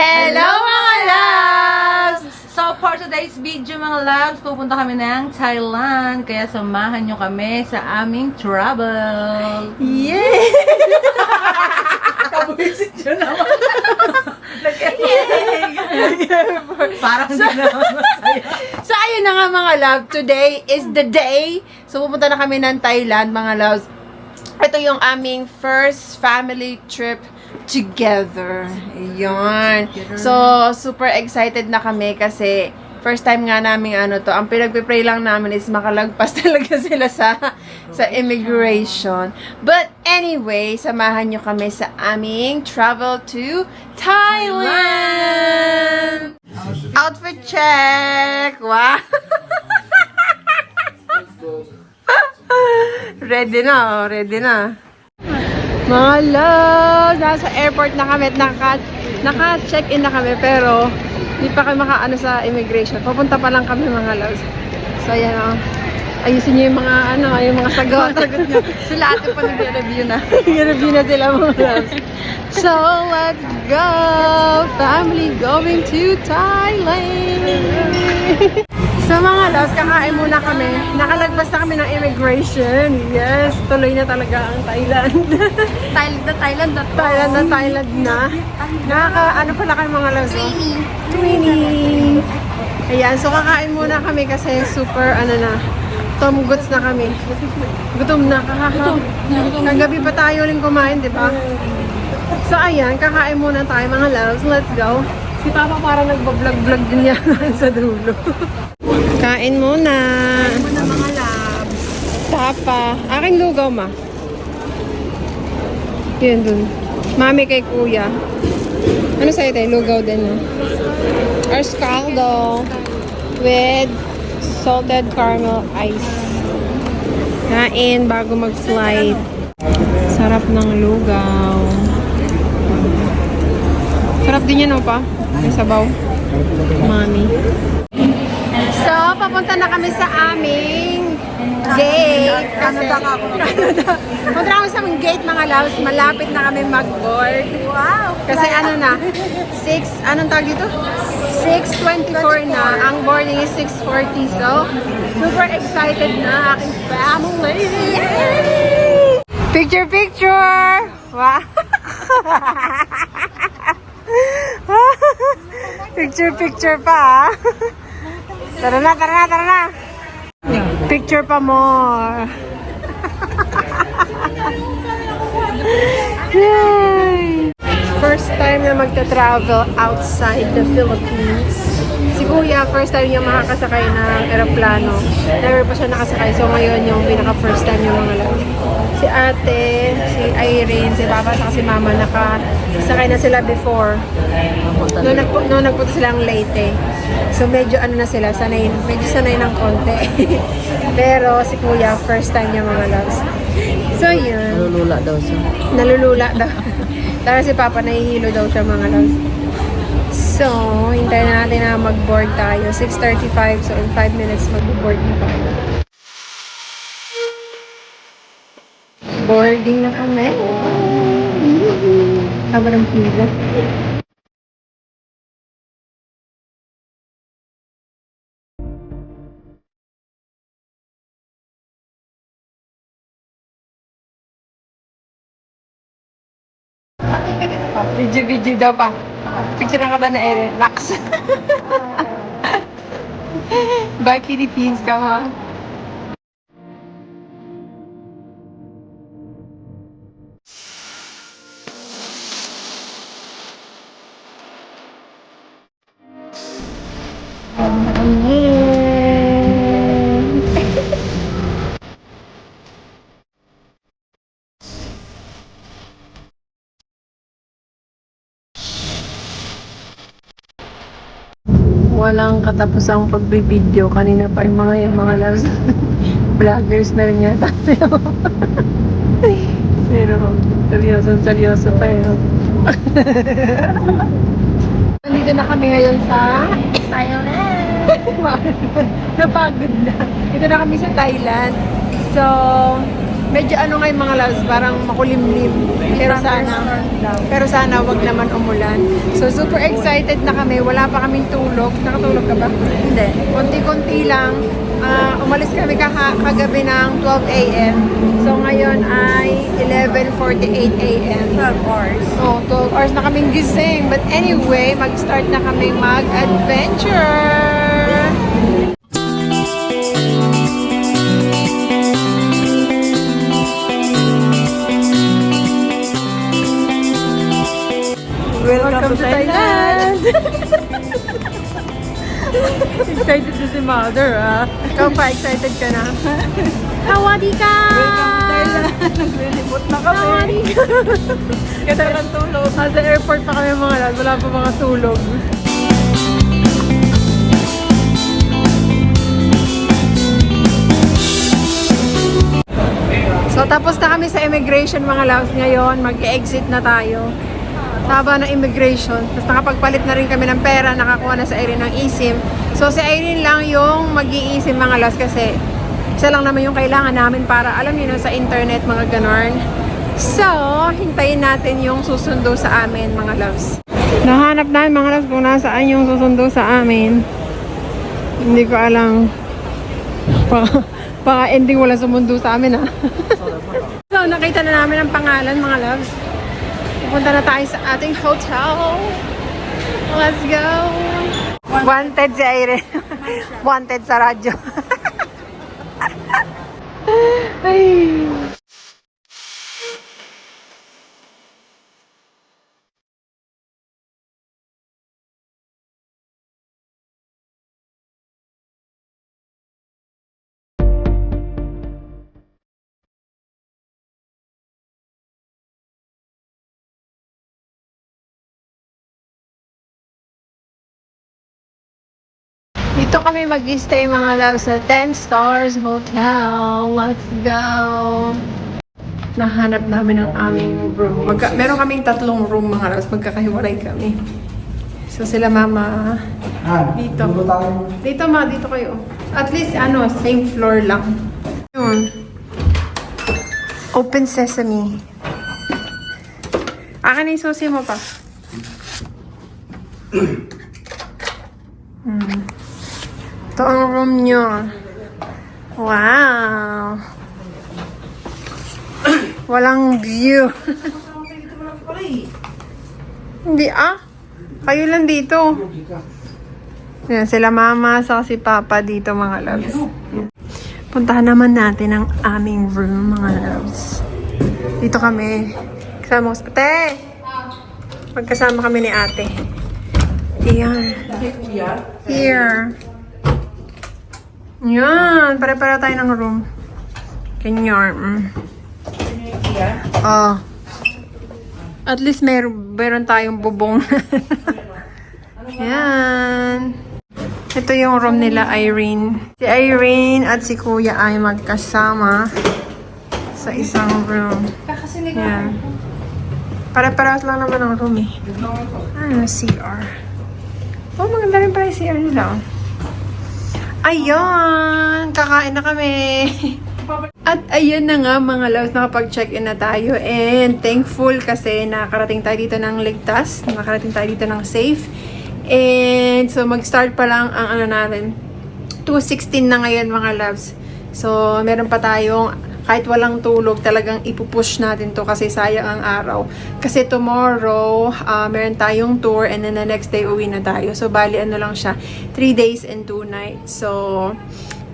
Hello mga loves! So for today's video mga loves, pupunta kami ng Thailand. Kaya samahan nyo kami sa aming travel. Yay! Kabuisit nyo naman. Parang naman masaya. So, ayun na nga mga love. Today is the day. So, pupunta na kami ng Thailand, mga loves. Ito yung aming first family trip together. Ayun. So, super excited na kami kasi first time nga namin ano to. Ang pinagpipray lang namin is makalagpas talaga sila sa sa immigration. But anyway, samahan nyo kami sa aming travel to Thailand! Outfit check! Wow! ready na, oh, ready na. Mga love, nasa airport na kami at naka, naka-check-in na kami pero hindi pa kami makaano sa immigration. Papunta pa lang kami mga loves. So, ayan o. Ayusin niyo yung mga ano, yung mga sagot. sagot. Sila ate pa nag-review na. I-review na sila mga loves. So, let's go! Family going to Thailand! so, mga loves, kakain muna kami. Nakalagpas na kami ng immigration. Yes, tuloy na talaga ang Thailand. Thailand na Thailand na Thailand na Thailand na. Nakaka, ano pala kayo mga loves? Twinning. Twinning. Ayan, so kakain muna kami kasi super, ano na, Tom goods na kami. Gutom na. Kakaka. Kagabi pa tayo uling kumain, di ba? So, ayan, kakain muna tayo mga loves. Let's go. Si Papa parang nagbablog-vlog din yan sa dulo. Kain muna. Kain muna mga loves. Tapa. Aking lugaw, ma. Yun dun. Mami kay kuya. Ano sa'yo tayo? Lugaw din, no? Or scaldo with salted caramel ice. Kain bago mag-slide. Sarap ng lugaw. Sarap din yan, no, pa? May sabaw. Mami. So, papunta na kami sa aming gate. Canada ka ako. Canada. Punta kami sa aming gate, mga loves. Malapit na kami mag-board. Wow! Kasi ano na, 6, anong tawag dito? 6.24 na. Ang boarding is 6.40. So, super excited na aking family. Yay! Picture, picture! Wow! picture, picture pa, ah. Tara na, tara na, tara na. Picture pa more. Yay! First time na magta-travel outside the Philippines. Si Kuya, first time niya makakasakay ng aeroplano. Never pa siya nakasakay. So ngayon yung pinaka-first time yung mga lang. Si ate, si Irene, si Papa, saka si Mama nakasakay na sila before. Noong, nagpu noong nagpunta silang Leyte. So medyo ano na sila, sanay, medyo sanay ng konti. Pero si Kuya, first time niya mga loves. So yun. Nalulula daw siya. Nalulula daw. Tara si Papa, nahihilo daw siya mga loves. So, hintayin na natin na mag-board tayo. 6.35, so in 5 minutes mag-board na tayo. Boarding na kami. Haba ng pila. Video-video daw pa. Picture ka ba na Ere? Relax. Bye Philippines ka ha. Walang katapusang pagbibideo. Kanina pa yung mga yung mga loves. Vloggers na rin yata. Pero, seryoso, seryoso pa yun. Nandito na kami ngayon sa Thailand. Napagod na. Dito na kami sa Thailand. So, medyo ano nga yung mga loves, parang makulimlim. Pero sana, pero sana wag naman umulan. So super excited na kami. Wala pa kaming tulog. Nakatulog ka ba? Hindi. Konti-konti lang. Ah, umalis kami kaha, kagabi ng 12 a.m. So ngayon ay 11.48 a.m. 12 hours. Oh, 12 hours na kaming gising. But anyway, mag-start na kami mag-adventure! To Thailand! excited na si mother, ah. Ikaw pa, excited ka na? Hawadi ka! Welcome to Thailand! Naglilibot na kami! Hawadi ka! Ganda ng tulog. Nasa airport pa kami mga lads. Wala pa mga tulog. So, tapos na kami sa immigration mga loves ngayon. Mag-exit na tayo. Taba ng immigration. Tapos nakapagpalit na rin kami ng pera. Nakakuha na sa Irene ng eSIM. So, si Irene lang yung mag-i-eSIM mga loves kasi isa lang naman yung kailangan namin para alam niyo sa internet mga ganon. So, hintayin natin yung susundo sa amin mga loves. Nahanap namin mga loves kung nasaan yung susundo sa amin. Hindi ko alam. Baka, baka ending wala sumundo sa amin ha. so, nakita na namin ang pangalan mga loves. Pupunta na tayo sa ating hotel. Let's go! Wanted si Irene. Wanted sa radyo. Ay. Dito kami mag-stay mga love sa 10 Stars Hotel. Let's go! Nahanap namin ang aming room. Magka meron kaming tatlong room mga loves. Magkakahiwalay kami. So sila mama dito. Dito ma, dito kayo. At least ano, same floor lang. Yun. Open sesame. Akin na yung susi mo pa. Hmm. Ito ang room nyo. Wow! Walang view. Hindi ah. Kayo lang dito. Yan, sila mama sa si papa dito mga loves. Puntahan naman natin ang aming room mga loves. Dito kami. Kasama ko sa... Ate! Magkasama kami ni ate. Ayan. Here. Yan. Pare-pare tayo ng room. Ganyan. Mm. Oh. At least mer meron tayong bubong. Yan. Ito yung room nila, Irene. Si Irene at si Kuya ay magkasama sa isang room. Yan. Pare-parehas lang naman ang room eh. Ano, CR. Oh, maganda rin pala yung CR nila. oh. Ayun! Kakain na kami! At ayun na nga mga loves, nakapag-check-in na tayo and thankful kasi nakarating tayo dito ng ligtas, nakarating tayo dito ng safe. And so mag-start pa lang ang ano natin, 2.16 na ngayon mga loves. So meron pa tayong kahit walang tulog, talagang ipupush natin to kasi sayang ang araw. Kasi tomorrow, ah, meron tayong tour and then the next day uwi na tayo. So bali ano lang siya, 3 days and 2 nights. So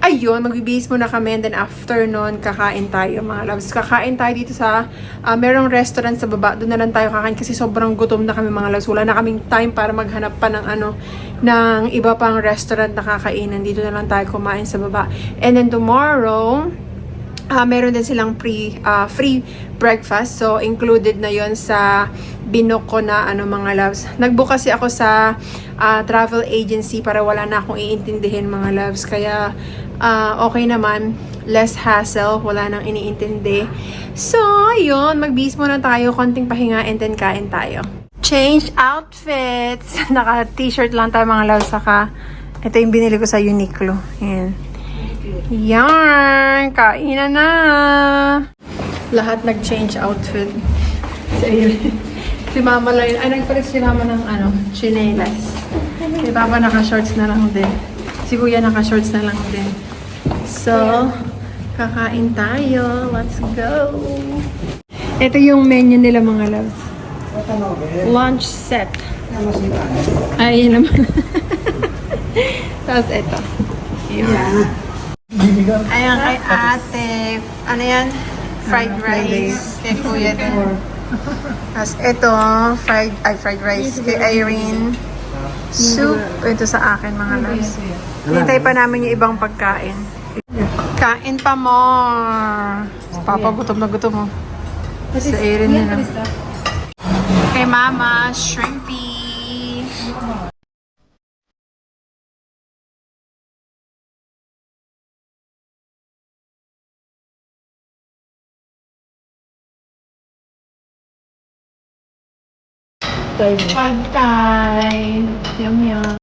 ayun, magbibihis muna kami and then after nun, kakain tayo mga loves. Kakain tayo dito sa, ah, merong restaurant sa baba. Doon na lang tayo kakain kasi sobrang gutom na kami mga loves. Wala na kaming time para maghanap pa ng ano, ng iba pang restaurant na kakainan. Dito na lang tayo kumain sa baba. And then tomorrow, Ah, meron din silang pre, ah, free breakfast. So, included na yon sa binook ko na ano mga loves. Nagbook kasi ako sa ah, travel agency para wala na akong iintindihin mga loves. Kaya, ah, okay naman. Less hassle. Wala nang iniintindi. So, ayun. Magbihis muna tayo. Konting pahinga and then kain tayo. Change outfits. Naka-t-shirt lang tayo mga loves. Saka, ito yung binili ko sa Uniqlo. Ayan. Yan! Kainan na! Lahat nag-change outfit. Si Mama lang, ay nagpalit si Mama ng ano, chinelas. Si Papa naka-shorts na lang din. Si Kuya naka-shorts na lang din. So, kakain tayo. Let's go! Ito yung menu nila mga loves. Lunch set. Ay, yun naman. Tapos ito. Ayan kay ate. Ano yan? Fried rice. Kay kuya din. Tapos ito, fried, ay fried rice. Kay Irene. Soup. Ito sa akin mga loves. Hintay pa namin yung ibang pagkain. Kain pa. Si Papa gutom na gutom mo. Sa Irene nila. Kay Mama, shrimpy. 对，拜，大，有没有？